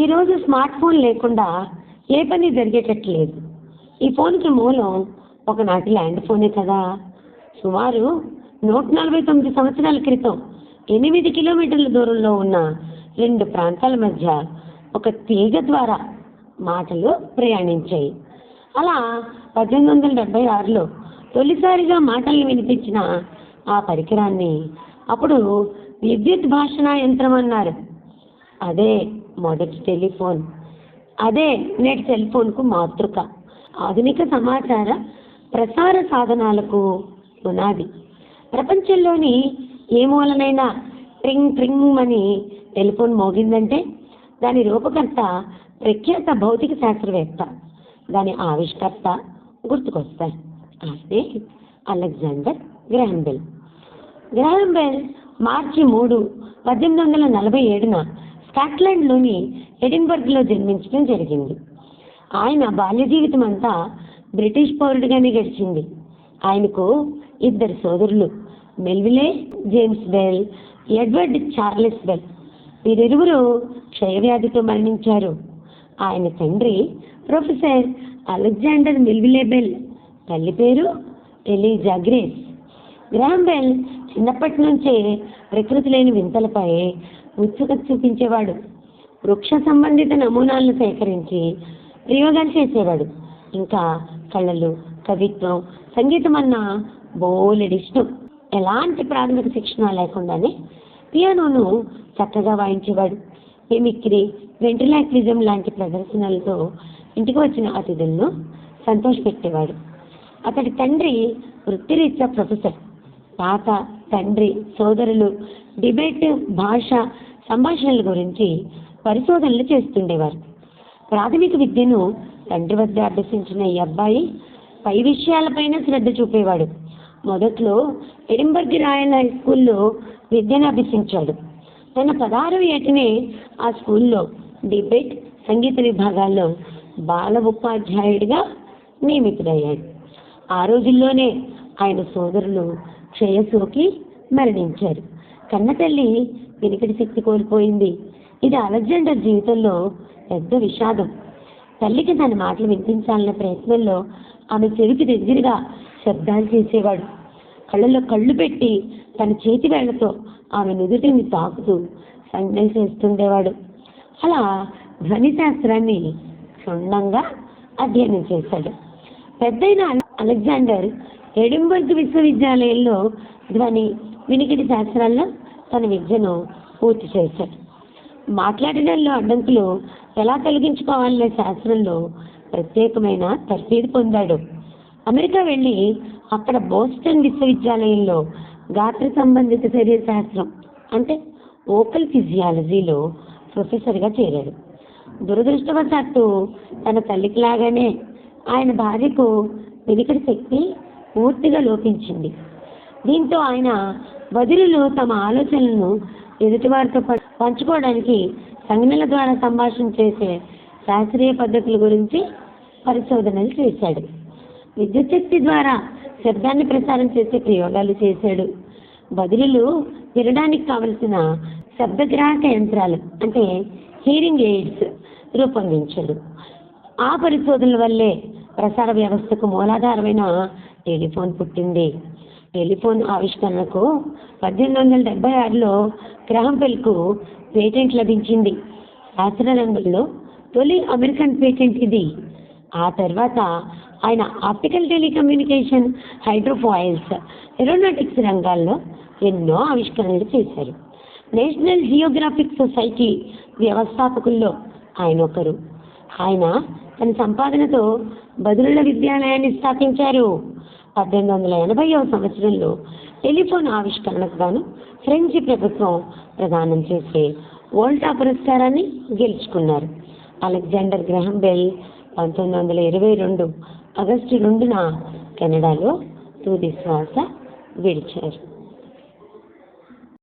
ఈరోజు smart phone లేకుండా ఏ పని జరిగేటట్లేదు. ఈ ఫోన్కి మూలం ఒకనాటి ల్యాండ్ ఫోనే కదా. సుమారు నూట నలభై తొమ్మిది సంవత్సరాల క్రితం ఎనిమిది కిలోమీటర్ల దూరంలో ఉన్న రెండు ప్రాంతాల మధ్య ఒక తీగ ద్వారా మాటలు ప్రయాణించాయి. అలా పద్దెనిమిది వందల డెబ్బై ఆరులో తొలిసారిగా మాటల్ని వినిపించిన ఆ పరికరాన్ని అప్పుడు విద్యుత్ భాషణ యంత్రం అన్నారు. అదే మొదటి టెలిఫోన్. అదే నేటి సెల్ ఫోన్కు మాతృక. ఆధునిక సమాచార ప్రసార సాధనాలకు పునాది. ప్రపంచంలోని ఏ మూలనైనా ట్రింగ్ ట్రింగ్ అని టెలిఫోన్ మోగిందంటే దాని రూపకర్త ప్రఖ్యాత భౌతిక శాస్త్రవేత్త. దాని ఆవిష్కర్త గుర్తుకొస్తాయి. అదే Alexander Graham Bell Graham Bell మార్చి మూడు పద్దెనిమిది వందల నలభై ఏడున స్కాట్లాండ్లోని ఎడిన్బర్గ్లో జన్మించడం జరిగింది. ఆయన బాల్య జీవితం అంతా బ్రిటిష్ పౌరుడిగానే గడిచింది. ఆయనకు ఇద్దరు సోదరులు Melville James Bell Edward Charles Bell. వీరిరువురు క్షయవ్యాధితో మరణించారు. ఆయన తండ్రి ప్రొఫెసర్ అలెగ్జాండర్ మిల్విలే బెల్ తల్లి పేరు ఎలీజా గ్రేస్. గ్రామ్ బెల్ చిన్నప్పటి నుంచే ప్రకృతి లేని వింతలపై ఉత్సుకత చూపించేవాడు. వృక్ష సంబంధిత నమూనాలను సేకరించి ప్రయోగాలు చేసేవాడు. ఇంకా కళలు కవిత్వం సంగీతం అన్న బోలెడి ఇష్టం. ఎలాంటి ప్రాథమిక శిక్షణ లేకుండానే పియానోను చక్కగా వాయించేవాడు. మిమిక్రీ వెంట్రిలాక్విజం లాంటి ప్రదర్శనలతో ఇంటికి వచ్చిన అతిథులను సంతోషపెట్టేవాడు. అతడి తండ్రి వృత్తిరీత్యా ప్రొఫెసర్. తాత తండ్రి సోదరులు డిబేట్ భాష సంభాషణల గురించి పరిశోధనలు చేస్తుండేవారు. ప్రాథమిక విద్యను తండ్రి వద్ద అభ్యసించిన ఈ అబ్బాయి పై విషయాలపైన శ్రద్ధ చూపేవాడు. మొదట్లో ఎడింబర్గ్ రాయల్ హై స్కూల్లో విద్యను అభ్యసించాడు. తన పదహారవ ఏటనే ఆ స్కూల్లో డిబేట్ సంగీత విభాగాల్లో బాల ఉపాధ్యాయుడిగా నియమితుడయ్యాడు. ఆ రోజుల్లోనే ఆయన సోదరులు క్షయసోకి మరణించారు. కన్నతల్లి వెనుకటి శక్తి కోల్పోయింది. ఇది అలెగ్జాండర్ జీవితంలో పెద్ద విషాదం. తల్లికి తన మాటలు వినిపించాలనే ప్రయత్నంలో ఆమె చెవికి దగ్గరగా శబ్దాలు చేసేవాడు. కళ్ళలో కళ్ళు పెట్టి తన చేతి వేళ్ళతో ఆమె నుదుటిని తాకుతూ సంజ్ఞ చేస్తుండేవాడు. అలా ధ్వని శాస్త్రాన్ని క్షుణ్ణంగా అధ్యయనం చేశాడు. పెద్దయిన అలెగ్జాండర్ ఎడింబర్గ్ విశ్వవిద్యాలయంలో ధ్వని వినికిడి శాస్త్రాల్లో తన విద్యను పూర్తి చేశాడు. మాట్లాడడంలో అడ్డంకులు ఎలా తొలగించుకోవాలనే శాస్త్రంలో ప్రత్యేకమైన తర్ఫీదు పొందాడు. అమెరికా వెళ్ళి అక్కడ బోస్టన్ విశ్వవిద్యాలయంలో గాత్ర సంబంధిత శరీర శాస్త్రం అంటే ఓకల్ ఫిజియాలజీలో ప్రొఫెసర్గా చేరాడు. దురదృష్టవశాత్తు తన తల్లికి లాగానే ఆయన భార్యకు వెనుకటి శక్తి పూర్తిగా లోపించింది. దీంతో ఆయన వదిలులు తమ ఆలోచనలను ఎదుటివారితో ప- పంచుకోవడానికి సంజ్ఞల ద్వారా సంభాషణ చేసే శాస్త్రీయ పద్ధతుల గురించి పరిశోధనలు చేశాడు. విద్యుత్ శక్తి ద్వారా శబ్దాన్ని ప్రసారం చేసే ప్రయోగాలు చేశాడు. బదిలీలు వినడానికి కావలసిన శబ్దగ్రాహక యంత్రాలు అంటే హీరింగ్ ఎయిడ్స్ రూపొందించాడు. ఆ పరిశోధనల వల్లే ప్రసార వ్యవస్థకు మూలాధారమైన టెలిఫోన్ పుట్టింది. టెలిఫోన్ ఆవిష్కరణకు పద్దెనిమిది వందల డెబ్బై ఆరులో గ్రహంపెల్కు పేటెంట్ లభించింది. శాస్త్ర రంగంలో తొలి అమెరికన్ పేటెంట్ ఇది. ఆ తర్వాత ఆయన ఆప్టికల్ టెలికమ్యూనికేషన్ హైడ్రోఫాయిల్స్ ఏరోనాటిక్స్ రంగాల్లో ఎన్నో ఆవిష్కరణలు చేశారు. నేషనల్ జియోగ్రాఫిక్ సొసైటీ వ్యవస్థాపకుల్లో ఆయన ఒకరు. ఆయన తన సంపాదనతో బదులుల విద్యాలయాన్ని స్థాపించారు. పద్దెనిమిది వందల ఎనభైవ సంవత్సరంలో టెలిఫోన్ ఆవిష్కరణకు గాను ఫ్రెంచ్ ప్రభుత్వం ప్రదానం చేసే వోల్టా పురస్కారాన్ని గెలుచుకున్నారు. అలెగ్జాండర్ గ్రహం బెల్ పంతొమ్మిది వందల ఇరవై రెండు ఆగస్టు రెండున కెనడాలో తుది శ్వాస విడిచారు.